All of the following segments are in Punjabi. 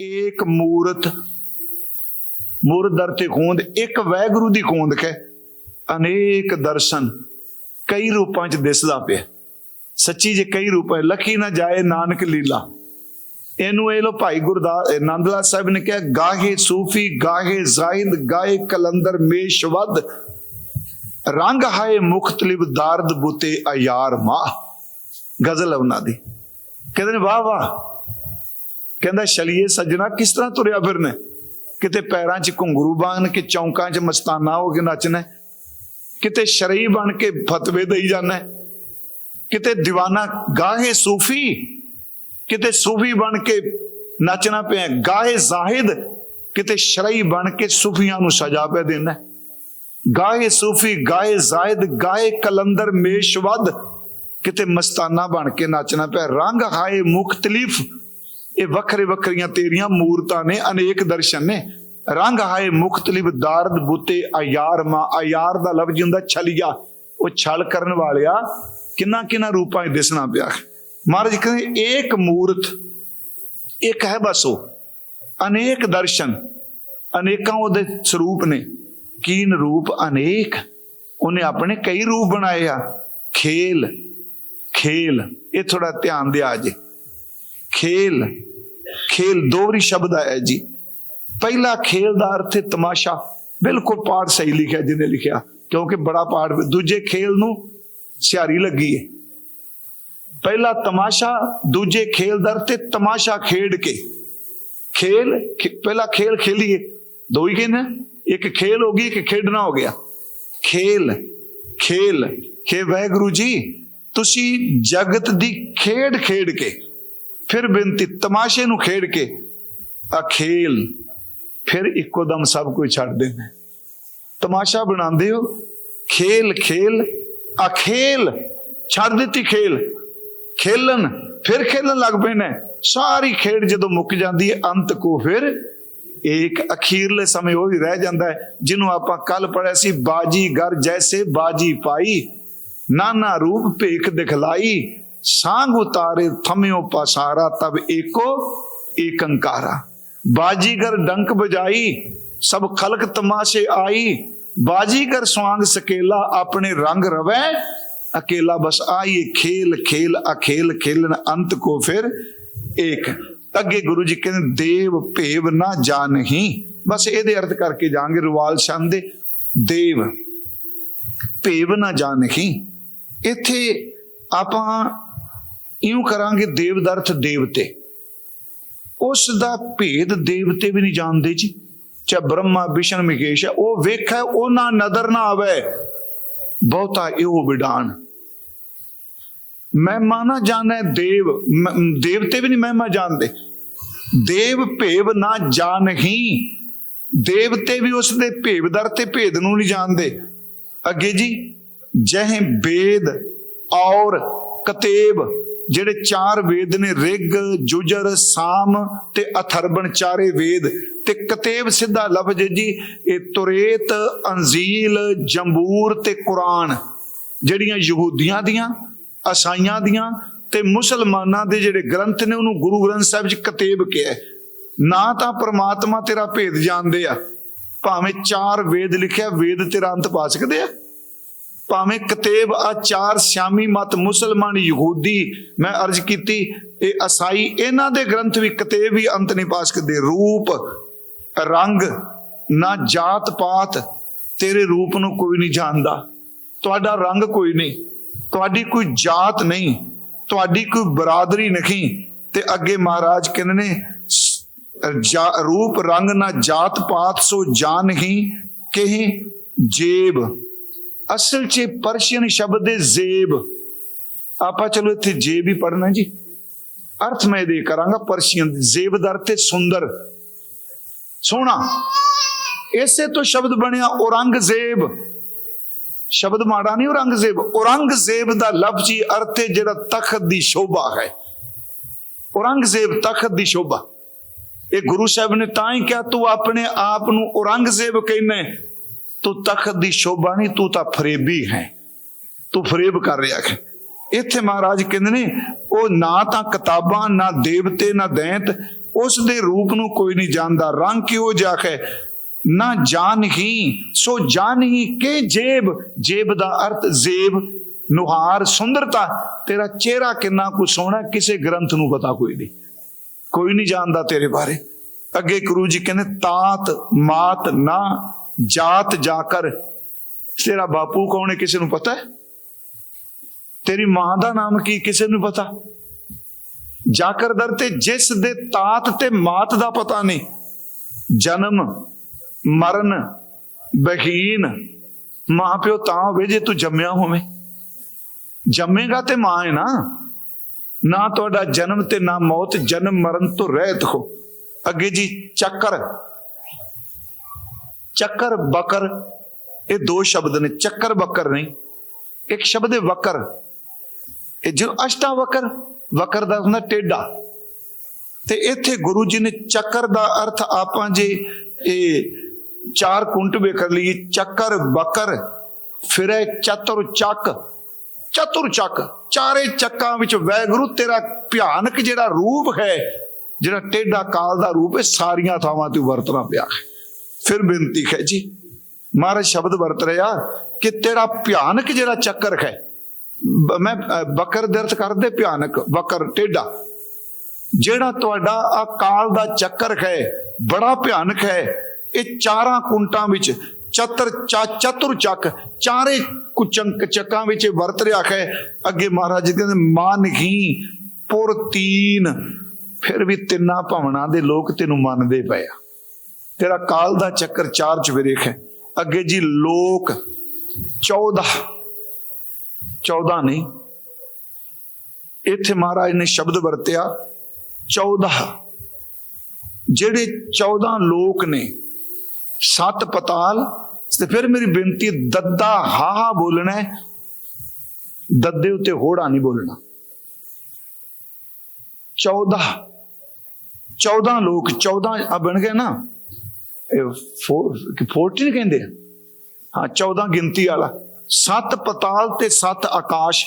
ਏਕ ਮੂਰਤ ਦਰ ਤੇ ਖੋਂਦ, ਇੱਕ ਵੈਗੁਰੂ ਦੀ ਖੋਂਦ ਕੇ ਅਨੇਕ ਦਰਸ਼ਨ ਕਈ ਰੂਪਾਂ ਚ ਦਿਸਦਾ ਪਿਆ। ਸੱਚੀ ਜੇ ਕਈ ਰੂਪਾਂ ਲਖੀ ਨਾ ਜਾਏ ਨਾਨਕ ਲੀਲਾ। ਇਹਨੂੰ ਇਹ ਲੋ ਭਾਈ ਗੁਰਦਾਸ, ਇਹ ਸਾਹਿਬ ਨੇ ਕਿਹਾ, ਗਾਹੇ ਸੂਫੀ, ਗਾਹੇ ਜ਼ਾਹਿਦ ਗਾਏ ਕਲੰਦਰ ਮੇਸ਼ਵਦ ਰੰਗ ਹਾਏ ਮੁਖਤਲਿਬ ਦਾਰਦ ਬੁਤੇ ਅਯਾਰ ਮਾ ਗਜ਼ਲ ਹੈ ਉਹਨਾਂ ਦੀ। ਕਹਿੰਦੇ ਨੇ, ਵਾਹ ਵਾਹ। ਕਹਿੰਦਾ ਛਲੀਏ ਸੱਜਣਾ, ਕਿਸ ਤਰ੍ਹਾਂ ਤੁਰਿਆ ਫਿਰਨਾ? ਕਿਤੇ ਪੈਰਾਂ 'ਚ ਘੁੰਗਰੂ ਬਾਣ ਕੇ ਚੌਂਕਾਂ 'ਚ ਮਸਤਾਨਾ ਹੋ ਕੇ ਨੱਚਣਾ ਕਿਤੇ ਸ਼ਰਈ ਬਣ ਕੇ ਫਤਵੇ ਦੇਈ ਜਾਂਦਾ ਕਿਤੇ دیਵਾਨਾ ਗਾਹੇ ਸੂਫੀ? ਕਿਤੇ ਸੂਫੀ ਬਣ ਕੇ ਨੱਚਣਾ ਪਿਆ? ਗਾਹੇ ਜ਼ਾਹਿਦ, ਕਿਤੇ ਸ਼ਰਈ ਬਣ ਕੇ ਸੂਫੀਆਂ ਨੂੰ ਸਜਾ ਪਿਆ ਦੇਣਾ? ਗਾਹੇ ਸੂਫੀ ਗਾਏ ਜ਼ਾਇਦ ਗਾਏ ਕਲੰਦਰ ਮੇਸ਼ਵਦ, ਕਿਤੇ ਮਸਤਾਨਾ ਬਣ ਕੇ ਨੱਚਣਾ ਪਿਆ? ਰੰਗ ਹਾਏ ਮੁਖਤਲਿਫ ਇਹ ਵੱਖਰੇ ਵੱਖਰੀਆਂ ਤੇਰੀਆਂ ਮੂਰਤਾਂ ਨੇ, ਅਨੇਕ ਦਰਸ਼ਨ ਨੇ। ਰੰਗ ਹਾਏ ਮੁਖਤਲਿਫ ਦਾਰਦ ਬੁੱਤੇ ਅਯਾਰ ਮਾ, ਅਯਾਰ ਦਾ ਲਫ਼ਜ਼ ਹੁੰਦਾ ਛਲੀਆ। ਉਹ ਛਲ ਕਰਨ ਵਾਲਿਆ ਕਿੰਨਾ ਕਿੰਨਾ ਰੂਪਾਂ 'ਚ ਦਿਸਣਾ ਪਿਆ। ਮਹਾਰਾਜ ਕਹਿੰਦੇ, ਏਕ ਮੂਰਤ, ਇੱਕ ਹੈ ਬਸ ਉਹ। ਅਨੇਕ ਦਰਸ਼ਨ, ਅਨੇਕਾਂ ਉਹਦੇ ਸਰੂਪ ਨੇ। ਕੀਨ ਰੂਪ ਅਨੇਕ, ਉਹਨੇ ਆਪਣੇ ਕਈ ਰੂਪ ਬਣਾਏ ਆ। ਖੇਲ ਖੇਲ, ਇਹ ਥੋੜਾ ਧਿਆਨ ਦਿਆ ਜੇ। ਖੇਲ ਖੇਲ ਦੋਹਰੀ ਸ਼ਬਦ ਆਇਆ ਜੀ। ਪਹਿਲਾ ਖੇਲ ਦਾ ਅਰਥ ਹੈ ਤਮਾਸ਼ਾ। ਬਿਲਕੁਲ ਪਾਠ ਸਹੀ ਲਿਖਿਆ ਜਿਹਨੇ ਲਿਖਿਆ। ਕਿਉਂਕਿ ਬੜਾ ਪਾਠ ਦੂਜੇ ਖੇਲ ਨੂੰ ਸਿਆਰੀ ਲੱਗੀ ਹੈ ਪਹਿਲਾ ਤਮਾਸ਼ਾ, ਦੂਜੇ ਖੇਲ ਦਾ ਅਰਥ ਤਮਾਸ਼ਾ ਖੇਡ ਕੇ। ਖੇਲ, ਖੇ- ਪਹਿਲਾ ਖੇਲ ਖੇਲੀਏ। ਦੋ ਹੀ ਕਹਿੰਦੇ ਇੱਕ ਖੇਲ ਹੋ ਗਈ, ਇੱਕ ਖੇਡਣਾ ਹੋ ਗਿਆ। ਖੇਲ ਖੇਲ। ਖੇ ਵਾਹਿਗੁਰੂ ਜੀ, ਤੁਸੀਂ ਜਗਤ ਦੀ ਖੇਡ ਖੇਡ ਕੇ ਫਿਰ ਬੇਨਤੀ ਤਮਾਸ਼ੇ ਨੂੰ ਖੇਡ ਕੇ ਆ ਖੇਲ ਫਿਰ ਇੱਕੋ ਦਮ ਸਭ ਕੁਝ ਛੱਡ ਦੇਣਾ ਤਮਾਸ਼ਾ ਬਣਾਉਂਦੇ ਹੋ, ਖੇਲ ਖੇਲ, ਆ ਖੇਲ, ਛੱਡ ਦਿੱਤੀ ਖੇਲ। ਖੇਲਣ, ਫਿਰ ਖੇਲਣ ਲੱਗ ਪਏ ਨੇ ਸਾਰੀ ਖੇਡ ਜਦੋਂ ਮੁੱਕ ਜਾਂਦੀ ਹੈ, ਅੰਤ ਕੋ ਫਿਰ ਇੱਕ ਅਖੀਰਲੇ ਸਮੇਂ ਉਹ ਹੀ ਰਹਿ ਜਾਂਦਾ ਹੈ, ਜਿਹਨੂੰ ਆਪਾਂ ਕੱਲ ਪੜਿਆ ਸੀ, ਬਾਜੀ ਗਰ ਜੈਸੇ ਬਾਜੀ ਪਾਈ, ਨਾਨਾ ਰੂਪ ਭੇਖ ਦਿਖਲਾਈ ਸਾੰਗ ਉਤਾਰੇ ਥਮਿਓ ਪਸਾਰਾ, ਤਬ ਏਕੋ ਏਕੰਕਾਰਾ ਬਾਜੀਗਰ ਡੰਕ ਬਜਾਈ ਸਭ ਖਲਕ ਤਮਾਸ਼ੇ ਆਈ। ਬਾਜੀਗਰ ਸਵਾਂਗ ਸਕੇਲਾ ਆਪਣੇ ਰੰਗ ਰਵੈ, ਅਕੇਲਾ ਬਸ ਆਈ ਖੇਲ ਖੇਲ, ਅਖੇਲ ਖੇਲਨ ਅੰਤ ਕੋ ਫਿਰ ਏਕ। ਅੱਗੇ ਗੁਰੂ ਜੀ ਕਹਿੰਦੇ, ਦੇਵ ਭੇਵ ਨਾ ਜਾਣਹੀ। ਬਸ ਇਹਦੇ ਅਰਥ ਕਰਕੇ ਜਾਾਂਗੇ ਰਵਾਲ ਛੰਦ ਦੇ। ਦੇਵ, ਭੇਵ ਨਾ ਜਾਣਹੀ। ਇੱਥੇ ਆਪਾਂ ਇਉਂ ਕਰਾਂਗੇ ਦੇਵ ਦਾ ਦੇਵਤੇ। ਉਸ ਦਾ ਭੇਦ ਦੇਵਤੇ ਵੀ ਨਹੀਂ ਜਾਣਦੇ ਜੀ। ਚਾ ਬ੍ਰਹਮਾ ਵਿਸ਼ਨ ਮਿਕੇਸ਼ ਹੈ, ਉਹ ਵੇਖੈ ਉਹਨਾਂ ਨਦਰ ਨਾ ਆਵੇ। ਬਹੁਤਾ ਇਹੋ ਵਿਡਾਨ ਮਹਿਮਾ ਨਾ ਜਾਣੈ ਦੇਵ। ਦੇਵਤੇ ਵੀ ਨਹੀਂ ਮਹਿਮਾ ਜਾਣਦੇ। ਦੇਵ ਭੇਵ ਨਾ ਜਾਣਹੀ। ਦੇਵਤੇ ਵੀ ਉਸ ਦੇ ਭੇਵਦਰ ਤੇ ਭੇਦ ਨੂੰ ਨਹੀਂ ਜਾਣਦੇ। ਅੱਗੇ ਜੀ ਜਹ ਬੇਦ ਔਰ ਕਤੇਬ। ਜਿਹੜੇ ਚਾਰ ਵੇਦ ਨੇ, ਰਿਗ, ਜੁਜਰ, ਸਾਮ ਤੇ ਅਥਰਬਣ, ਚਾਰੇ ਵੇਦ ਤੇ ਕਤੇਬ ਸਿੱਧਾ ਲਫ਼ਜ਼ ਜੀ, ਇਹ ਤੁਰੇਤ, ਅੰਜ਼ੀਲ, ਜੰਬੂਰ ਤੇ ਕੁਰਾਨ। ਜਿਹੜੀਆਂ ਯਹੂਦੀਆਂ ਦੀਆਂ, ਅਸਾਈਆਂ ਦੀਆਂ ਤੇ ਮੁਸਲਮਾਨਾਂ ਦੇ ਜਿਹੜੇ ਗ੍ਰੰਥ ਨੇ, ਉਹਨੂੰ ਗੁਰੂ ਗ੍ਰੰਥ ਸਾਹਿਬ 'ਚ ਕਤੇਬ ਕਿਹਾ ਨਾ ਤਾਂ ਪ੍ਰਮਾਤਮਾ ਤੇਰਾ ਭੇਦ ਜਾਣਦੇ ਆ, ਭਾਵੇਂ ਚਾਰ ਵੇਦ ਲਿਖਿਆ, ਵੇਦ ਤੇਰਾ ਅੰਤ ਪਾ ਸਕਦੇ ਆ। ਭਾਵੇਂ ਕਤੇਬ ਆਚਾਰ ਚਾਰ ਸਿਆਮੀ ਮਤ ਮੁਸਲਮਾਨ ਯਹੂਦੀ ਮੈਂ ਅਰਜ਼ ਕੀਤੀ, ਇਹ ਅਸਾਈ ਇਹਨਾਂ ਦੇ ਗ੍ਰੰਥ ਵੀ ਕਤੇਬ ਵੀ ਅੰਤ ਨਹੀਂ ਪਾ ਸਕਦੇ ਰੂਪ, ਰੰਗ ਨਾ ਜਾਤ ਪਾਤ ਤੇਰੇ ਰੂਪ ਨੂੰ ਕੋਈ ਨਹੀਂ ਜਾਣਦਾ। ਤੁਹਾਡਾ ਰੰਗ ਕੋਈ ਨਹੀਂ, ਤੁਹਾਡੀ ਕੋਈ ਜਾਤ ਨਹੀਂ, ਤੁਹਾਡੀ ਕੋਈ ਬਰਾਦਰੀ ਨਹੀਂ ਤੇ ਅੱਗੇ ਮਹਾਰਾਜ ਕਹਿੰਦੇ ਨੇ, ਜਾ- ਰੂਪ ਰੰਗ ਨਾ ਜਾਤ ਪਾਤ ਸੋ ਜਾਣ ਹੀ, ਕਹੀਂ ਜੇਬ। ਅਸਲ 'ਚ ਪਰਸ਼ੀਅਨ ਸ਼ਬਦ ਹੈ ਜ਼ੇਬ। ਆਪਾਂ ਚਲੋ ਇੱਥੇ ਜੇਬ ਹੀ ਪੜਨਾ ਜੀ। ਅਰਥ ਮੈਂ ਦੇ ਕਰਾਂਗਾ, ਪਰਸ਼ੀਅਨ ਜ਼ੇਬ ਦਾ ਅਰਥ ਹੈ ਸੁੰਦਰ। ਸੋਹਣਾ। ਇਸੇ ਤੋਂ ਸ਼ਬਦ ਬਣਿਆ ਔਰੰਗਜ਼ੇਬ। ਸ਼ਬਦ ਮਾੜਾ ਨਹੀਂ ਔਰੰਗਜ਼ੇਬ। ਔਰੰਗਜ਼ੇਬ ਦਾ ਲਫ਼ਜ਼ੀ ਅਰਥ ਹੈ ਜਿਹੜਾ ਤਖਤ ਦੀ ਸ਼ੋਭਾ ਹੈ। ਔਰੰਗਜ਼ੇਬ ਤਖਤ ਦੀ ਸ਼ੋਭਾ। ਇਹ ਗੁਰੂ ਸਾਹਿਬ ਨੇ ਤਾਂ ਹੀ ਕਿਹਾ, ਤੂੰ ਆਪਣੇ ਆਪ ਨੂੰ ਔਰੰਗਜ਼ੇਬ ਕਹਿੰਦਾ ਤੂੰ ਤਖਤ ਦੀ ਸ਼ੋਭਾ ਨਹੀਂ, ਤੂੰ ਤਾਂ ਫਰੇਬੀ ਹੈ। ਤੂੰ ਫਰੇਬ ਕਰ ਰਿਹਾ ਹੈ। ਇੱਥੇ ਮਹਾਰਾਜ ਕਹਿੰਦੇ ਨੇ, ਉਹ ਨਾ ਤਾਂ ਕਿਤਾਬਾਂ, ਨਾ ਦੇਵਤੇ, ਨਾ ਦੈਂਤ, ਉਸ ਦੇ ਰੂਪ ਨੂੰ ਕੋਈ ਨਹੀਂ ਜਾਣਦਾ। ਰੰਗ ਕਿਉਂ ਜਾਖੇ ਨਾ ਜਾਣ ਹੀ, ਸੋ ਜਾਣ ਹੀ ਕੇ ਜੇਬ? ਜੇਬ ਦਾ ਅਰਥ ਜ਼ੇਬ, ਨੁਹਾਰ, ਸੁੰਦਰਤਾ। ਤੇਰਾ ਚਿਹਰਾ ਕਿੰਨਾ ਕੁ ਸੋਹਣਾ ਕਿਸੇ ਗ੍ਰੰਥ ਨੂੰ ਪਤਾ ਕੋਈ ਨਹੀਂ। ਕੋਈ ਨਹੀਂ ਜਾਣਦਾ ਤੇਰੇ ਬਾਰੇ। ਅੱਗੇ ਗੁਰੂ ਜੀ ਕਹਿੰਦੇ, ਤਾਤ, ਮਾਤ ਨਾ ਜਾਤ ਜਾਕਰ। ਤੇਰਾ ਬਾਪੂ ਕੌਣ ਹੈ? ਕਿਸੇ ਨੂੰ ਪਤਾ ਹੈ? ਤੇਰੀ ਮਾਂ ਦਾ ਨਾਮ ਕੀ? ਕਿਸੇ ਨੂੰ ਪਤਾ? ਜਾਕਰ ਦਰ ਤੇ ਜਿਸ ਦੇ ਤਾਤ ਤੇ ਮਾਤ ਦਾ ਪਤਾ ਨਹੀਂ। ਜਨਮ, ਮਰਨ ਬਹੀਨ ਮਾਂ ਪਿਓ ਤਾਂ ਹੋਵੇ ਜੇ ਤੂੰ ਜੰਮਿਆ ਹੋਵੇ। ਜੰਮੇਗਾ ਤੇ ਮਾਂ ਹੈ ਨਾ। ਨਾ ਤੁਹਾਡਾ ਜਨਮ ਤੇ ਨਾ ਮੌਤ। ਜਨਮ, ਮਰਨ ਤੋਂ ਰਹਿਤ ਹੋ। ਅੱਗੇ ਜੀ, ਚੱਕਰ। ਚੱਕਰ ਬਕਰ, ਇਹ ਦੋ ਸ਼ਬਦ ਨੇ, ਚੱਕਰ ਬੱਕਰ ਨਹੀਂ, ਇੱਕ ਸ਼ਬਦ ਹੈ ਵਕਰ। ਇਹ ਜੋ ਅਸ਼ਟਾ ਵਕਰ ਵਕਰ ਦਾ ਹੁੰਦਾ ਟੇਡਾ ਤੇ ਇੱਥੇ ਗੁਰੂ ਜੀ ਨੇ ਚੱਕਰ ਦਾ ਅਰਥ ਆਪਾਂ ਜੇ ਇਹ ਚਾਰ ਕੁੰਟ ਵੇਖਰ ਲਈਏ ਚੱਕਰ ਬਕਰ, ਫਿਰੇ ਚਤੁਰ ਚੱਕ ਚਤੁਰ ਚੱਕ, ਚਾਰੇ ਚੱਕਾਂ ਵਿੱਚ ਵੈਗੁਰੂ ਤੇਰਾ ਭਿਆਨਕ ਜਿਹੜਾ ਰੂਪ ਹੈ, ਜਿਹੜਾ ਟੇਡਾ ਕਾਲ ਦਾ ਰੂਪ ਹੈ, ਸਾਰੀਆਂ ਥਾਵਾਂ ਤੇ ਵਰਤਣਾ ਪਿਆ ਹੈ। ਫਿਰ ਬੇਨਤੀ ਹੈ ਜੀ, ਮਹਾਰਾਜ ਸ਼ਬਦ ਵਰਤ ਰਿਹਾ ਕਿ ਤੇਰਾ ਭਿਆਨਕ ਜਿਹੜਾ ਚੱਕਰ ਹੈ ਮੈਂ ਬਕਰ ਦੇ ਕਰਦੇ ਭਿਆਨਕ, ਬਕਰ ਟੇਡਾ ਜਿਹੜਾ ਤੁਹਾਡਾ ਅਕਾਲ ਦਾ ਚੱਕਰ ਹੈ, ਬੜਾ ਭਿਆਨਕ ਹੈ, ਇਹ ਚਾਰਾਂ ਕੁੰਟਾਂ ਵਿੱਚ ਚਤਰ, ਚਾ- ਚਤੁਰ ਚੱਕ, ਚਾਰੇ ਕੁਚੰਕ ਚੱਕਾਂ ਵਿੱਚ ਇਹ ਵਰਤ ਰਿਹਾ ਹੈ। ਅੱਗੇ ਮਹਾਰਾਜ ਜੀ ਕਹਿੰਦੇ, ਮਾਨ ਹੀ ਪੁਰ ਤੀਨ, ਫਿਰ ਵੀ ਤਿੰਨਾਂ ਭਵਨਾਂ ਦੇ ਲੋਕ ਤੈਨੂੰ ਮੰਨਦੇ ਪਏ ਆ। ਤੇਰਾ ਕਾਲ ਦਾ ਚੱਕਰ ਚਾਰ ਚਵੇਰੇਖ ਹੈ। ਅੱਗੇ ਜੀ ਲੋਕ 14 14 ਨਹੀਂ। ਇੱਥੇ ਮਹਾਰਾਜ ਨੇ ਸ਼ਬਦ ਵਰਤਿਆ 14 ਜਿਹੜੇ 14 ਲੋਕ ਨੇ, ਸੱਤ ਪਤਾਲ, ਤੇ ਫਿਰ ਮੇਰੀ ਬੇਨਤੀ, ਦੱਦਾ ਹਾਹਾ ਬੋਲਣਾ ਦੱਦੇ ਉੱਤੇ ਹੋੜਾ ਨਹੀਂ ਬੋਲਣਾ। 14 14 ਲੋਕ 14 ਆ ਬਣ ਗਏ ਨਾ। 14 ਕਹਿੰਦੇ ਆ। ਹਾਂ 14 ਗਿਣਤੀ ਵਾਲਾ। ਸੱਤ ਪਤਾਲ ਤੇ ਸੱਤ ਆਕਾਸ਼।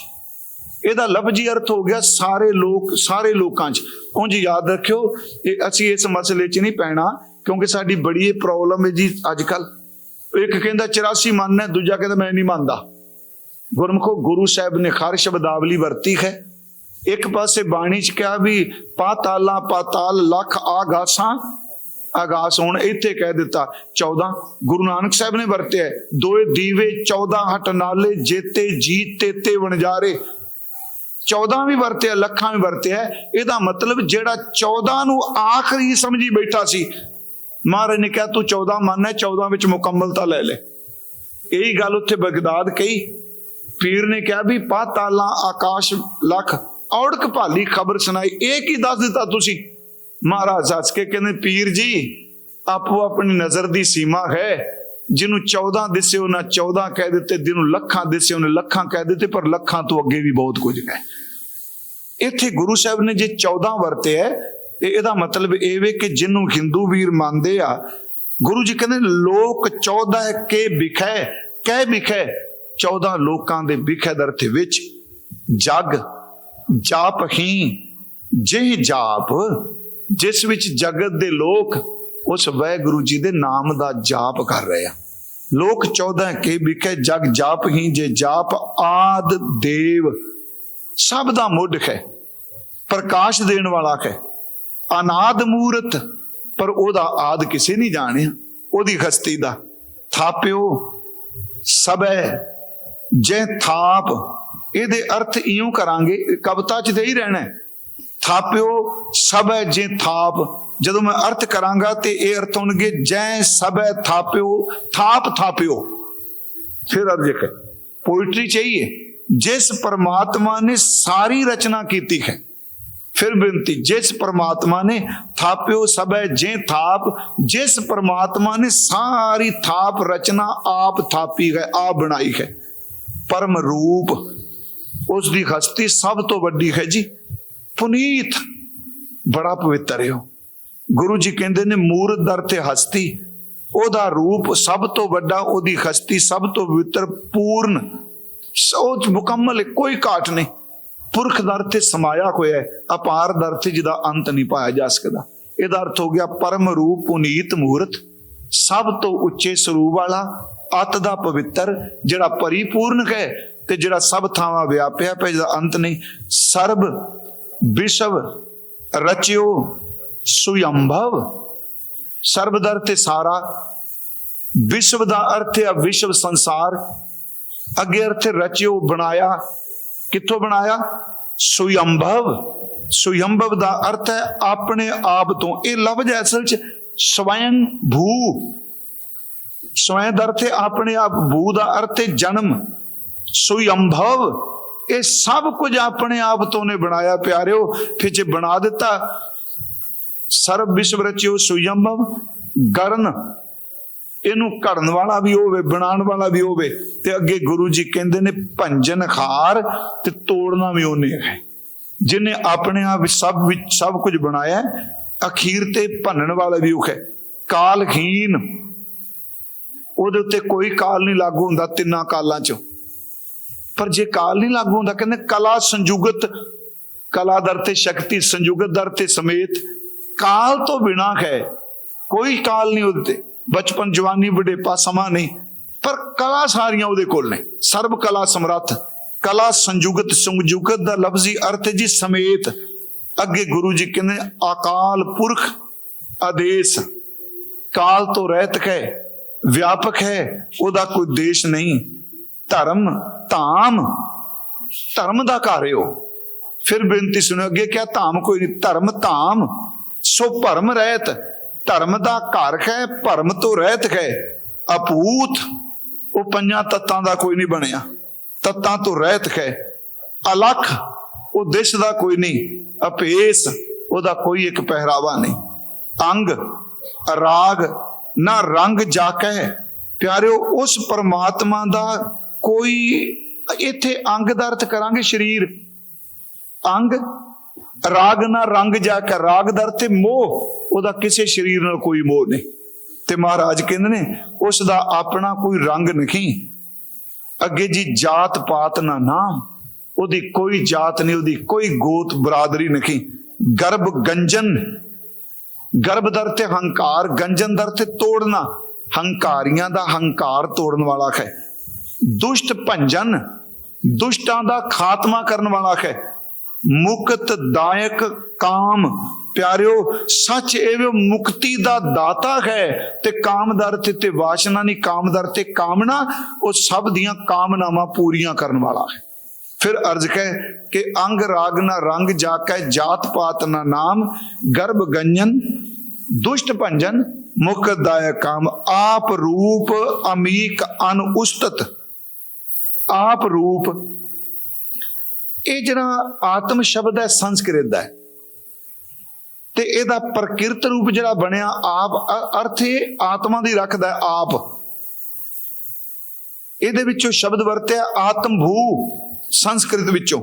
ਇਹਦਾ ਲਫ਼ਜ਼ੀ ਅਰਥ ਹੋ ਗਿਆ ਸਾਰੇ ਲੋਕ, ਸਾਰੇ ਲੋਕਾਂ 'ਚ। ਉਂਝ ਯਾਦ ਰੱਖਿਓ, ਇਹ ਅਸੀਂ ਇਸ ਮਸਲੇ 'ਚ ਨਹੀਂ ਪੈਣਾ, ਕਿਉਂਕਿ ਸਾਡੀ ਬੜੀ ਇਹ ਪ੍ਰੋਬਲਮ ਹੈ ਜੀ ਅੱਜ ਕੱਲ ਇੱਕ ਕਹਿੰਦਾ 84 ਮੰਨਣਾ ਦੂਜਾ ਕਹਿੰਦਾ ਮੈਂ ਨਹੀਂ ਮੰਨਦਾ। ਗੁਰਮਖੋ, ਗੁਰੂ ਸਾਹਿਬ ਨੇ ਹਰ ਸ਼ਬਦਾਵਲੀ ਵਰਤੀ ਹੈ। ਇੱਕ ਪਾਸੇ ਬਾਣੀ 'ਚ ਕਿਹਾ ਵੀ ਪਾਤਾਲਾਂ, ਪਾਤਾਲ, ਲੱਖ ਆਗਾਸਾਂ ਆਗਾਸ ਹੋਣ ਇੱਥੇ ਕਹਿ ਦਿੱਤਾ 14 ਗੁਰੂ ਨਾਨਕ ਸਾਹਿਬ ਨੇ ਵਰਤਿਆ ਹੈ, ਦੋਏ ਦੀਵੇ 14 ਹਟ ਨਾਲੇ ਜੇਤੇ ਜੀਤ ਤੇਤੇ ਵਣਜਾਰੇ। 14 ਵੀ ਵਰਤਿਆ ਲੱਖਾਂ ਵੀ ਵਰਤਿਆ ਇਹਦਾ ਮਤਲਬ ਜਿਹੜਾ 14 ਨੂੰ ਆਖਰੀ ਸਮਝੀ ਬੈਠਾ ਸੀ ਮਹਾਰਾਜ ਨੇ ਕਿਹਾ ਤੂੰ 14 ਮੰਨਣਾ 14 ਵਿੱਚ ਮੁਕੰਮਲਤਾ ਲੈ ਲੈ। ਇਹੀ ਗੱਲ ਉੱਥੇ ਬਗਦਾਦ ਕਹੀ। ਪੀਰ ਨੇ ਕਿਹਾ ਵੀ ਪਾਤਾਲਾਂ ਆਕਾਸ਼ ਲੱਖ ਔੜਕ ਭਾਲੀ ਖਬਰ ਸੁਣਾਈ ਇਹ ਕੀ ਦੱਸ ਦਿੱਤਾ ਤੁਸੀਂ? ਮਹਾਰਾਜ ਹੱਸ ਕੇ ਕਹਿੰਦੇ, ਪੀਰ ਜੀ, ਆਪੋ ਆਪਣੀ ਨਜ਼ਰ ਦੀ ਸੀਮਾ ਹੈ। ਜਿਹਨੂੰ 14 ਦਿਸਿਓ ਨਾ 14 ਕਹਿ ਦਿੱਤੇ। ਜਿਹਨੂੰ ਲੱਖਾਂ ਦਿਸੇ, ਉਹਨੇ ਲੱਖਾਂ ਕਹਿ ਦਿੱਤੇ, ਪਰ ਲੱਖਾਂ ਤੋਂ ਅੱਗੇ ਵੀ ਬਹੁਤ ਕੁਝ ਹੈ। ਇੱਥੇ ਗੁਰੂ ਸਾਹਿਬ ਨੇ ਜੇ 14 ਵਰਤੇ ਹੈ, ਤੇ ਇਹਦਾ ਮਤਲਬ ਇਹ ਵੇ ਕਿ ਜਿਹਨੂੰ ਹਿੰਦੂ ਵੀਰ ਮੰਨਦੇ ਆ, ਗੁਰੂ ਜੀ ਕਹਿੰਦੇ, ਲੋਕ 14 ਕੇ ਵਿਖੇ ਕਹਿ ਵਿਖੇ 14 ਲੋਕਾਂ ਦੇ ਵਿਖੇ ਦਰਥ ਵਿੱਚ। ਜਗ, ਜਾਪ ਹੀ, ਜਿਹ ਜਾਪ ਜਿਸ ਵਿੱਚ ਜਗਤ ਦੇ ਲੋਕ ਉਸ ਵਾਹਿਗੁਰੂ ਜੀ ਦੇ ਨਾਮ ਦਾ ਜਾਪ ਕਰ ਰਹੇ ਆ। ਲੋਕ 14 ਕੇ ਵਿਖੇ ਜਗ ਜਾਪ ਹੀ ਜੇ ਜਾਪ ਆਦ ਦੇਵ, ਸਭ ਦਾ ਮੁੱਢ ਹੈ, ਪ੍ਰਕਾਸ਼ ਦੇਣ ਵਾਲਾ ਹੈ। ਅਨਾਦ ਮੂਰਤ, ਪਰ ਉਹਦਾ ਆਦ ਕਿਸੇ ਨਹੀਂ ਜਾਣਿਆ। ਉਹਦੀ ਹਸਤੀ ਦਾ ਥਾਪਿਓ ਸਭੈ ਜੈ ਥਾਪ। ਇਹਦੇ ਅਰਥ ਇਉਂ ਕਰਾਂਗੇ, ਕਵਤਾ ਚ ਤੇ ਹੀ ਰਹਿਣਾ ਥਾਪਿਓ ਸਬੈ ਜੇ ਥਾਪ। ਜਦੋਂ ਮੈਂ ਅਰਥ ਕਰਾਂਗਾ ਤੇ ਇਹ ਅਰਥ ਹੋਣਗੇ, ਜੈ ਸਭੈ ਥਾਪਿਓ ਥਾਪ ਥਾਪਿਓ ਫਿਰ ਅਰਜ ਪੋਇਟਰੀ ਚਾਹੀਏ ਜਿਸ ਪਰਮਾਤਮਾ ਨੇ ਸਾਰੀ ਰਚਨਾ ਕੀਤੀ ਹੈ, ਫਿਰ ਬੇਨਤੀ, ਜਿਸ ਪਰਮਾਤਮਾ ਨੇ ਥਾਪਿਓ ਸਭੈ ਜੇ ਥਾਪ, ਜਿਸ ਪਰਮਾਤਮਾ ਨੇ ਸਾਰੀ ਥਾਪ ਰਚਨਾ ਆਪ ਥਾਪੀ ਹੈ, ਆਪ ਬਣਾਈ ਹੈ। ਪਰਮ ਰੂਪ, ਉਸ ਦੀ ਹਸਤੀ ਸਭ ਤੋਂ ਵੱਡੀ ਹੈ ਜੀ। ਪੁਨੀਤ, ਬੜਾ ਪਵਿੱਤਰ ਹੈ ਗੁਰੂ ਜੀ ਕਹਿੰਦੇ ਨੇ, ਮੂਰਤ ਦਰ ਤੇ ਹਸਤੀ। ਉਹਦਾ ਰੂਪ ਸਭ ਤੋਂ ਵੱਡਾ, ਉਹਦੀ ਹਸਤੀ ਸਭ ਤੋਂ ਪਵਿੱਤਰ, ਪੂਰਨ। ਸੋਚ ਮੁਕੰਮਲ ਕੋਈ ਘਾਟ ਨਹੀਂ। ਪੁਰਖ ਦਰ ਤੇ ਸਮਾਇਆ ਹੋਇਆ ਹੈ, ਅਪਾਰ ਦਰ ਤੇ ਜਿਹਦਾ ਅੰਤ ਨਹੀਂ ਪਾਇਆ ਜਾ ਸਕਦਾ। ਇਹਦਾ ਅਰਥ ਹੋ ਗਿਆ, ਪਰਮ ਰੂਪ ਪੁਨੀਤ ਮੂਰਤ, ਸਭ ਤੋਂ ਉੱਚੇ ਸਰੂਪ ਵਾਲਾ, ਅਤ ਦਾ ਪਵਿੱਤਰ, ਜਿਹੜਾ ਪਰਿਪੂਰਨ ਹੈ ਤੇ ਜਿਹੜਾ ਸਭ ਥਾਵਾਂ ਵਿਆਪਿਆ ਪਿਆ, ਜਿਹਦਾ ਅੰਤ ਨਹੀਂ। ਸਰਬ ਵਿਸ਼ਵ ਰਚਿਓ ਸੁਯੰਭਵ, ਸਰਬਦਰ ਤੇ ਸਾਰਾ। ਵਿਸ਼ਵ ਦਾ ਅਰਥ ਹੈ ਵਿਸ਼ਵ ਸੰਸਾਰ। ਅੱਗੇ ਅਰਥ ਰਚਿਓ, ਬਣਾਇਆ। ਕਿੱਥੋਂ ਬਣਾਇਆ? ਸੁਯੰਭਵ। ਸੁਯੰਭਵ ਦਾ ਅਰਥ ਹੈ ਆਪਣੇ ਆਪ ਤੋਂ। ਇਹ ਲਫ਼ਜ਼ ਹੈ ਅਸਲ ਚ ਸਵਯੰ ਭੂ। ਸਵਯੰ ਦਾ ਅਰਥ ਆਪਣੇ ਆਪ। ਭੂ ਦਾ ਅਰਥ ਹੈ ਜਨਮ। ਸੁਯੰਭਵ। ਇਹ ਸਭ ਕੁਝ ਆਪਣੇ ਆਪ ਤੋਂ ਨੇ ਬਣਾਇਆ ਪਿਆਰਿਓ, ਫਿਰ ਜੇ ਬਣਾ ਦਿੱਤਾ, ਸਰਬ ਵਿਸ਼ਵ ਰਚਿਓ ਸੁਯੰਭਵ ਗਰਨ। ਇਹਨੂੰ ਘੜਨ ਵਾਲਾ ਵੀ ਹੋਵੇ, ਬਣਾਉਣ ਵਾਲਾ ਵੀ ਹੋਵੇ, ਤੇ ਅੱਗੇ ਗੁਰੂ ਜੀ ਕਹਿੰਦੇ ਨੇ ਭੰਜਨ ਖਾਰ ਤੇ ਤੋੜਨਾ ਵੀ ਉਹਨੇ ਹੈ। ਜਿਨੇ ਆਪਣੇ ਆਪ ਸਭ ਵਿੱਚ ਸਭ ਕੁਝ ਬਣਾਇਆ, ਅਖੀਰ ਤੇ ਭੰਨਣ ਵਾਲਾ ਵੀ ਉਹ ਹੈ। ਕਾਲਹੀਨ। ਉਹਦੇ ਉੱਤੇ ਕੋਈ ਕਾਲ ਨਹੀਂ ਲਾਗੂ ਹੁੰਦਾ ਤਿੰਨਾਂ ਕਾਲਾਂ ਚੋਂ। ਪਰ ਜੇ ਕਾਲ ਨਹੀਂ ਲਾਗੂ ਹੁੰਦਾ, ਕਹਿੰਦੇ ਕਲਾ ਸੰਯੁਗਤ ਕਲਾ ਦਰ ਤੇ ਸ਼ਕਤੀ ਸੰਯੁਗਤ ਦਰ ਤੇ ਸਮੇਤ, ਕਾਲ ਤੋਂ ਬਿਨਾ ਹੈ, ਕੋਈ ਕਾਲ ਨਹੀਂ ਉਹਦੇ ਤੇ। ਬਚਪਨ, ਜਵਾਨੀ ਬੁਢੇਪਾ ਸਮਾਂ ਨਹੀਂ, ਪਰ ਕਲਾ ਸਾਰੀਆਂ ਉਹਦੇ ਕੋਲ ਨੇ। ਸਰਬ ਕਲਾ ਸਮਰੱਥ, ਕਲਾ ਸੰਯੁਗਤ ਸੰਯੁਗਤ ਦਾ ਲਫ਼ਜ਼ੀ ਅਰਥ ਜੀ ਸਮੇਤ। ਅੱਗੇ ਗੁਰੂ ਜੀ ਕਹਿੰਦੇ, ਅਕਾਲ ਪੁਰਖ ਆਦੇਸ਼, ਕਾਲ ਤੋਂ ਰਹਿਤ ਹੈ, ਵਿਆਪਕ ਹੈ, ਉਹਦਾ ਕੋਈ ਦੇਸ਼ ਨਹੀਂ। ਧਰਮ ਧਾਮ, ਧਰਮ ਦਾ ਕਾਰਿਓ ਫਿਰ ਬੇਨਤੀ ਸੁਣੋ ਅੱਗੇ ਕਿਹਾ ਧਾਮ ਕੋਈ ਨਹੀਂ, ਧਰਮ ਧਾਮ। ਸੋ ਭਰਮ ਰਹਿਤ, ਧਰਮ ਦਾ ਘਰ ਹੈ, ਭਰਮ ਤੋਂ ਰਹਿਤ ਹੈ। ਅਪੂਤ ਉਹ ਪੰਜਾਂ ਤੱਤਾਂ ਦਾ ਕੋਈ ਨਹੀਂ ਬਣਿਆ। ਤੱਤਾਂ ਤੋਂ ਰਹਿਤ ਹੈ। ਅਲਖ, ਉਹ ਦਿਸ਼ ਦਾ ਕੋਈ ਨਹੀਂ। ਅਪੇਸ ਉਹਦਾ ਕੋਈ ਇੱਕ ਪਹਿਰਾਵਾ ਨਹੀਂ। ਅੰਗ, ਰਾਗ, ਨਾ ਰੰਗ ਜਾ ਜਾਕੈ ਪਿਆਰਿਓ, ਉਸ ਪਰਮਾਤਮਾ ਦਾ ਕੋਈ ਇੱਥੇ ਅੰਗ ਦਾ ਅਰਥ ਕਰਾਂਗੇ ਸਰੀਰ। ਅੰਗ, ਰਾਗ ਨਾ ਰੰਗ ਜਾ ਕੇ ਰਾਗ ਦਰ ਤੇ ਮੋਹ, ਉਹਦਾ ਕਿਸੇ ਸਰੀਰ ਨਾਲ ਕੋਈ ਮੋਹ ਨਹੀਂ। ਤੇ ਮਹਾਰਾਜ ਕਹਿੰਦੇ ਨੇ ਉਸ ਦਾ ਆਪਣਾ ਕੋਈ ਰੰਗ ਨਹੀਂ। ਅੱਗੇ ਜੀ ਜਾਤ ਪਾਤ ਨਾ ਨਾਮ, ਉਹਦੀ ਕੋਈ ਜਾਤ ਨਹੀਂ, ਉਹਦੀ ਕੋਈ ਗੋਤ ਬਰਾਦਰੀ ਨਹੀਂ। ਗਰਭ ਗੰਜਨ, ਗਰਭ ਦਰ ਤੇ ਹੰਕਾਰ, ਗੰਜਨ ਦਰ ਤੇ ਤੋੜਨਾ, ਹੰਕਾਰੀਆਂ ਦਾ ਹੰਕਾਰ ਤੋੜਨ ਵਾਲਾ ਹੈ। ਦੁਸ਼ਟ ਭੰਜਨ ਦੁਸ਼ਟਾਂ ਦਾ ਖਾਤਮਾ ਕਰਨ ਵਾਲਾ ਹੈ। ਮੁਕਤ ਦਾਇਕ ਕਾਮ, ਪਿਆਰਿਓ, ਸੱਚ ਇਹ ਮੁਕਤੀ ਦਾ ਦਾਤਾ ਹੈ ਤੇ ਕਾਮਦਰ ਤੇ ਤੇ ਵਾਸ਼ਨਾ ਨਹੀਂ, ਕਾਮਦਰ ਤੇ ਕਾਮਨਾ, ਉਹ ਸਭ ਦੀਆਂ ਕਾਮਨਾਵਾਂ ਪੂਰੀਆਂ ਕਰਨ ਵਾਲਾ ਹੈ। ਫਿਰ ਅਰਜ ਕਹੇ ਕਿ ਅੰਗ ਰਾਗ ਨਾ ਰੰਗ ਜਾ ਕੇ ਜਾਤ ਪਾਤ ਨਾ ਨਾਮ, ਗਰਭ ਗੰਜਨ, ਦੁਸ਼ਟ ਭੰਜਨ, ਮੁਕਤ ਦਾਇਕ ਕਾਮ, ਆਪ ਰੂਪ ਅਮੀਕ ਅਨੁਸਤਤ ਆਪ ਰੂਪ। ਇਹ ਜਿਹੜਾ ਆਤਮ ਸ਼ਬਦ ਹੈ, ਸੰਸਕ੍ਰਿਤ ਦਾ ਹੈ। ਤੇ ਇਹਦਾ ਪ੍ਰਕਿਰਤ ਰੂਪ ਜਿਹੜਾ ਬਣਿਆ, ਆਪ ਅਰਥ ਇਹ ਆਤਮਾ ਦੀ ਰੱਖਦਾ ਆਪ। ਇਹਦੇ ਵਿੱਚੋਂ ਸ਼ਬਦ ਵਰਤਿਆ ਆਤਮ ਭੂ ਸੰਸਕ੍ਰਿਤ ਵਿੱਚੋਂ।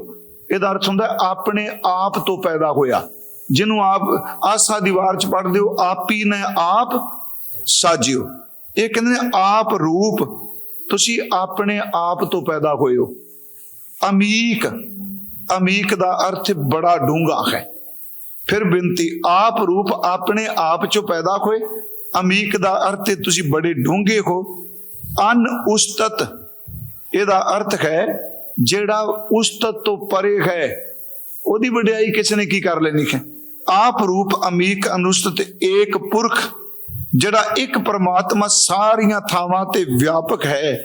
ਇਹਦਾ ਅਰਥ ਹੁੰਦਾ ਆਪਣੇ ਆਪ ਤੋਂ ਪੈਦਾ ਹੋਇਆ। ਜਿਹਨੂੰ ਆਪ, ਆਸਾ ਦੀਵਾਰ ਚ ਪੜ੍ਹਦੇ ਹੋ, ਆਪੀ ਨੇ ਆਪ ਸਾਜਿਓ। ਇਹ ਕਹਿੰਦੇ ਨੇ ਆਪ ਰੂਪ। ਤੁਸੀਂ ਆਪਣੇ ਆਪ ਤੋਂ ਪੈਦਾ ਹੋਏ ਹੋ। ਅਮੀਕ ਅਮੀਕ ਦਾ ਅਰਥ ਬੜਾ ਡੂੰਘਾ ਹੈ। ਫਿਰ ਬੇਨਤੀ, ਆਪ ਰੂਪ ਆਪਣੇ ਆਪ ਚੋਂ ਪੈਦਾ ਹੋਏ। ਅਮੀਕ ਦਾ ਅਰਥ ਹੈ ਤੁਸੀਂ ਬੜੇ ਡੂੰਘੇ ਹੋ। ਅਨ ਉਸਤਤ ਇਹਦਾ ਅਰਥ ਹੈ ਜਿਹੜਾ ਉਸਤਤ ਤੋਂ ਪਰੇ ਹੈ। ਉਹਦੀ ਵਡਿਆਈ ਕਿਸੇ ਨੇ ਕੀ ਕਰ ਲੈਣੀ ਹੈ? ਆਪ ਰੂਪ, ਅਮੀਕ, ਅਨੁਸਤਤ, ਏਕ ਪੁਰਖ ਜਿਹੜਾ ਇੱਕ ਪਰਮਾਤਮਾ ਸਾਰੀਆਂ ਥਾਵਾਂ ਤੇ ਵਿਆਪਕ ਹੈ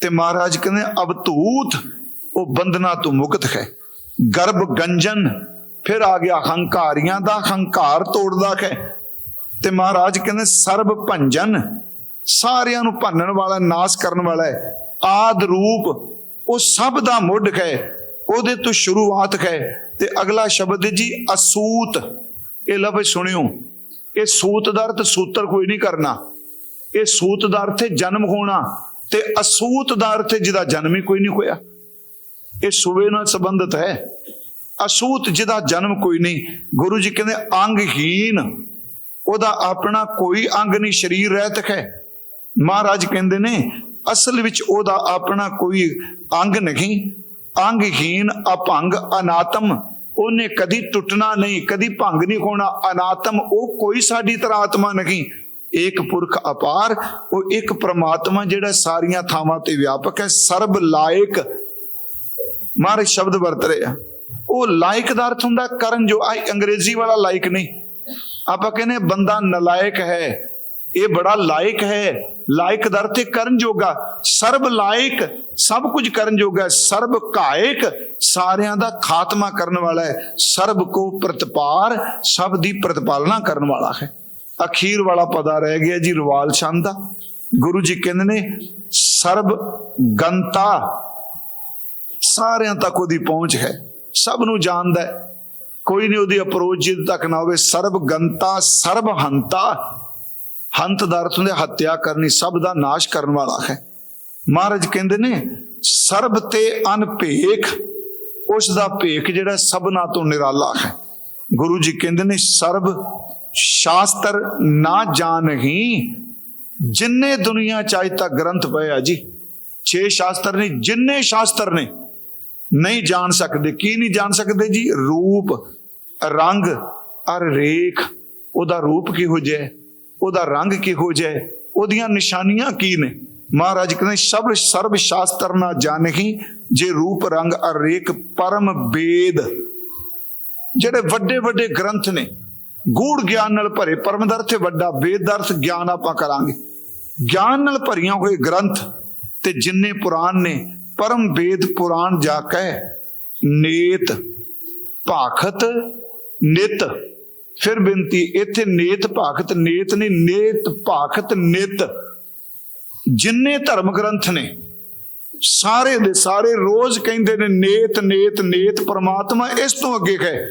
ਤੇ ਮਹਾਰਾਜ ਕਹਿੰਦੇ ਅਬਤੂਤ ਉਹ ਬੰਧਨਾ ਤੋਂ ਮੁਕਤ ਹੈ। ਗਰਭ ਗੰਜਨ, ਫਿਰ ਆ ਗਿਆ ਹੰਕਾਰੀਆਂ ਦਾ, ਹੰਕਾਰ ਤੋੜਦਾ ਹੈ। ਤੇ ਮਹਾਰਾਜ ਕਹਿੰਦੇ, ਸਰਬ ਭੰਜਨ, ਸਾਰਿਆਂ ਨੂੰ ਭੰਨਣ ਵਾਲਾ, ਨਾਸ ਕਰਨ ਵਾਲਾ ਹੈ। ਆਦ ਰੂਪ, ਉਹ ਸਭ ਦਾ ਮੁੱਢ ਹੈ, ਉਹਦੇ ਤੋਂ ਸ਼ੁਰੂਆਤ ਹੈ। ਤੇ ਅਗਲਾ ਸ਼ਬਦ ਜੀ, ਅਸੂਤ। ਇਹ ਲਫ਼ਜ਼ ਸੁਣਿਓ। ਇਹ ਸੂਤ ਦਾ ਅਰਥ ਸੂਤਰ ਕੋਈ ਨਹੀਂ ਕਰਨਾ। ਇਹ ਸੂਤ ਦਾ ਅਰਥ ਜਨਮ ਹੋਣਾ ਤੇ ਅਸੂਤ ਦਾ ਅਰਥ ਜਿਹਦਾ ਜਨਮ ਹੀ ਕੋਈ ਨਹੀਂ ਹੋਇਆ। ਇਹ ਸੂਬੇ ਨਾਲ ਸੰਬੰਧਿਤ ਹੈ। ਅਸੂਤ ਜਿਹਦਾ ਜਨਮ ਕੋਈ ਨਹੀਂ, ਗੁਰੂ ਜੀ ਕਹਿੰਦੇ ਅੰਗਹੀਨ ਉਹਦਾ ਆਪਣਾ ਕੋਈ ਅੰਗ ਨਹੀਂ, ਸਰੀਰ ਰਹਿਤ ਹੈ। ਮਹਾਰਾਜ ਕਹਿੰਦੇ ਨੇ, ਅਸਲ ਵਿੱਚ ਉਹਦਾ ਆਪਣਾ ਕੋਈ ਅੰਗ ਨਹੀਂ। ਅੰਗਹੀਨ ਅਭੰਗ ਅਨਾਤਮ। ਉਹਨੇ ਕਦੀ ਟੁੱਟਣਾ ਨਹੀਂ, ਕਦੀ ਭੰਗ ਨਹੀਂ ਹੋਣਾ ਅਨਾਤਮ, ਉਹ ਕੋਈ ਸਾਡੀ ਤਰ੍ਹਾਂ ਆਤਮਾ ਨਹੀਂ। ਏਕ ਪੁਰਖ ਅਪਾਰ, ਉਹ ਇੱਕ ਪ੍ਰਮਾਤਮਾ ਜਿਹੜਾ ਸਾਰੀਆਂ ਥਾਵਾਂ ਤੇ ਵਿਆਪਕ ਹੈ, ਸਰਬ ਲਾਇਕ। ਮਹਾਰਾਜ ਸ਼ਬਦ ਵਰਤ ਰਹੇ ਆ। ਉਹ ਲਾਇਕ ਦਾ ਅਰਥ ਹੁੰਦਾ, ਕਰਨ ਜੋ ਆ ਅੰਗਰੇਜ਼ੀ ਵਾਲਾ ਲਾਇਕ ਨਹੀਂ। ਆਪਾਂ ਕਹਿੰਦੇ ਬੰਦਾ ਨਲਾਇਕ ਹੈ। ਇਹ ਬੜਾ ਲਾਇਕ ਹੈ। ਲਾਇਕ ਦਰ ਤੇ ਕਰਨ ਜੋਗਾ, ਸਰਬ ਲਾਇਕ, ਸਭ ਕੁਝ ਕਰਨ ਜੋਗਾ, ਸਰਬ ਕਾਇਕ ਸਾਰਿਆਂ ਦਾ ਖਾਤਮਾ ਕਰਨ ਵਾਲਾ ਹੈ। ਸਰਬ ਕੋ ਪ੍ਰਤਪਾਰ, ਸਭ ਦੀ ਪ੍ਰਤਪਾਲਨਾ ਕਰਨ ਵਾਲਾ ਹੈ। ਅਖੀਰ ਵਾਲਾ ਪਦਾ ਰਹਿ ਗਿਆ ਜੀ ਰਵਾਲ ਛੰਦ ਦਾ। ਗੁਰੂ ਜੀ ਕਹਿੰਦੇ ਨੇ, ਸਰਬ ਗੰਤਾ, ਸਾਰਿਆਂ ਤੱਕ ਉਹਦੀ ਪਹੁੰਚ ਹੈ। ਸਭ ਨੂੰ ਜਾਣਦਾ ਕੋਈ ਨਹੀਂ ਉਹਦੀ ਅਪਰੋਚ ਜਿੱਦ ਤੱਕ ਨਾ ਹੋਵੇ। ਸਰਬ ਗੰਤਾ, ਸਰਬ ਹੰਤਾ ਹੰਤ ਦਾ ਅਰਥ ਹੁੰਦਾ, ਹੱਤਿਆ ਕਰਨੀ ਸਭ ਦਾ ਨਾਸ਼ ਕਰਨ ਵਾਲਾ ਹੈ। ਮਹਾਰਾਜ ਕਹਿੰਦੇ ਨੇ, ਸਰਬ ਤੇ ਅਨਭੇਖ, ਉਸ ਦਾ ਭੇਖ ਜਿਹੜਾ ਸਭਨਾ ਤੋਂ ਨਿਰਾਲਾ ਹੈ। ਗੁਰੂ ਜੀ ਕਹਿੰਦੇ ਨੇ, ਸਰਬ ਸ਼ਾਸਤਰ ਨਾ ਜਾਣਹੀ ਜਿੰਨੇ ਦੁਨੀਆ ਚ ਅੱਜ ਤੱਕ ਗ੍ਰੰਥ ਪਏ ਆ ਜੀ, ਛੇ ਸ਼ਾਸਤਰ ਨੇ, ਜਿੰਨੇ ਸ਼ਾਸਤਰ ਨੇ, ਨਹੀਂ ਜਾਣ ਸਕਦੇ। ਕੀ ਨਹੀਂ ਜਾਣ ਸਕਦੇ ਜੀ? ਰੂਪ, ਰੰਗ ਅਰ ਰੇਖ, ਉਹਦਾ ਰੂਪ ਕਿਹੋ ਜਿਹਾ ਹੈ? ਉਹਦਾ ਰੰਗ ਕਿਹੋ ਜਿਹਾ ਹੈ ਉਹਦੀਆਂ ਨਿਸ਼ਾਨੀਆਂ ਕੀ ਨੇ? ਮਹਾਰਾਜ ਕਹਿੰਦੇ, ਸਭ ਸਰਬ ਸ਼ਾਸਤਰ ਨਾ ਜਾਣਹੀ ਜੇ ਰੂਪ ਰੰਗ ਅਰੇਕ ਪਰਮ ਵੇਦ ਜਿਹੜੇ ਵੱਡੇ ਵੱਡੇ ਗ੍ਰੰਥ ਨੇ, ਗੂੜ ਗਿਆਨ ਨਾਲ ਭਰੇ ਪਰਮ ਦਾ ਅਰਥ ਵੱਡਾ ਵੇਦ ਅਰਥ ਗਿਆਨ ਆਪਾਂ ਕਰਾਂਗੇ। ਗਿਆਨ ਨਾਲ ਭਰੀਆਂ ਹੋਏ ਗ੍ਰੰਥ ਤੇ ਜਿੰਨੇ ਪੁਰਾਣ ਨੇ, ਪਰਮ ਵੇਦ ਪੁਰਾਣ ਜਾ ਕੇ ਨੇਤ, ਭਾਖਤ, ਨਿਤ। ਫਿਰ ਬੇਨਤੀ, ਇੱਥੇ ਨੇਤ ਭਾਖਤ, ਨੇਤ ਨਹੀਂ, ਨੇਤ ਭਾਖਤ, ਨਿਤ। ਜਿੰਨੇ ਧਰਮ ਗ੍ਰੰਥ ਨੇ, ਸਾਰੇ ਦੇ ਸਾਰੇ ਰੋਜ਼ ਕਹਿੰਦੇ ਨੇ, ਨੇਤ ਨੇਤ ਨੇਤ ਪ੍ਰਮਾਤਮਾ ਇਸ ਤੋਂ ਅੱਗੇ ਹੈ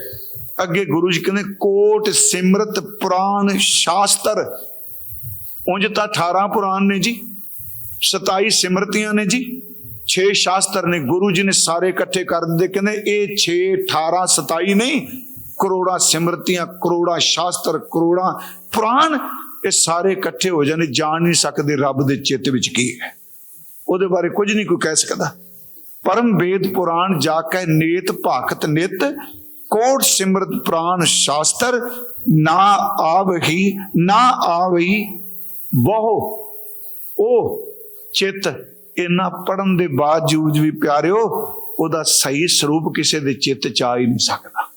ਅੱਗੇ ਗੁਰੂ ਜੀ ਕਹਿੰਦੇ, ਕੋਟ ਸਿਮਰਤ ਪੁਰਾਣ ਸ਼ਾਸਤਰ। ਉਂਝ ਤਾਂ 18 ਪੁਰਾਣ ਨੇ ਜੀ 27 ਸਿਮਰਤੀਆਂ ਨੇ ਜੀ 6 ਸ਼ਾਸਤਰ ਨੇ। ਗੁਰੂ ਜੀ ਨੇ ਸਾਰੇ ਇਕੱਠੇ ਕਰ ਦਿੰਦੇ ਕਹਿੰਦੇ, ਇਹ 6 18 27 ਨਹੀਂ ਕਰੋੜਾਂ ਸਿਮਰਤੀਆਂ, ਕਰੋੜਾਂ ਸ਼ਾਸਤਰ, ਕਰੋੜਾਂ ਪੁਰਾਣ ਇਹ ਸਾਰੇ ਇਕੱਠੇ ਹੋ ਜਾਂਦੇ, ਜਾਣ ਨਹੀਂ ਸਕਦੇ ਰੱਬ ਦੇ ਚਿੱਤ ਵਿੱਚ ਕੀ ਹੈ। ਉਹਦੇ ਬਾਰੇ ਕੁਝ ਨਹੀਂ ਕੋਈ ਕਹਿ ਸਕਦਾ। ਪਰਮ ਵੇਦ ਪੁਰਾਣ ਜਾ ਕੇ ਨੇਤ, ਭਾਖਤ ਨਿਤ, ਕੋਟ ਸਿਮਰਤ ਪ੍ਰਾਨ ਸ਼ਾਸਤਰ, ਨਾ ਆਵਹੀ ਨਾ ਆਵਹੀ, ਬਹੁ, ਉਹ ਚਿੱਤ ਇਹਨਾਂ ਪੜਨ ਦੇ ਬਾਵਜੂਦ ਵੀ ਪਿਆਰਿਓ, ਉਹਦਾ ਸਹੀ ਸਰੂਪ ਕਿਸੇ ਦੇ ਚਿੱਤ ਚ ਆ ਹੀ ਨਹੀਂ ਸਕਦਾ।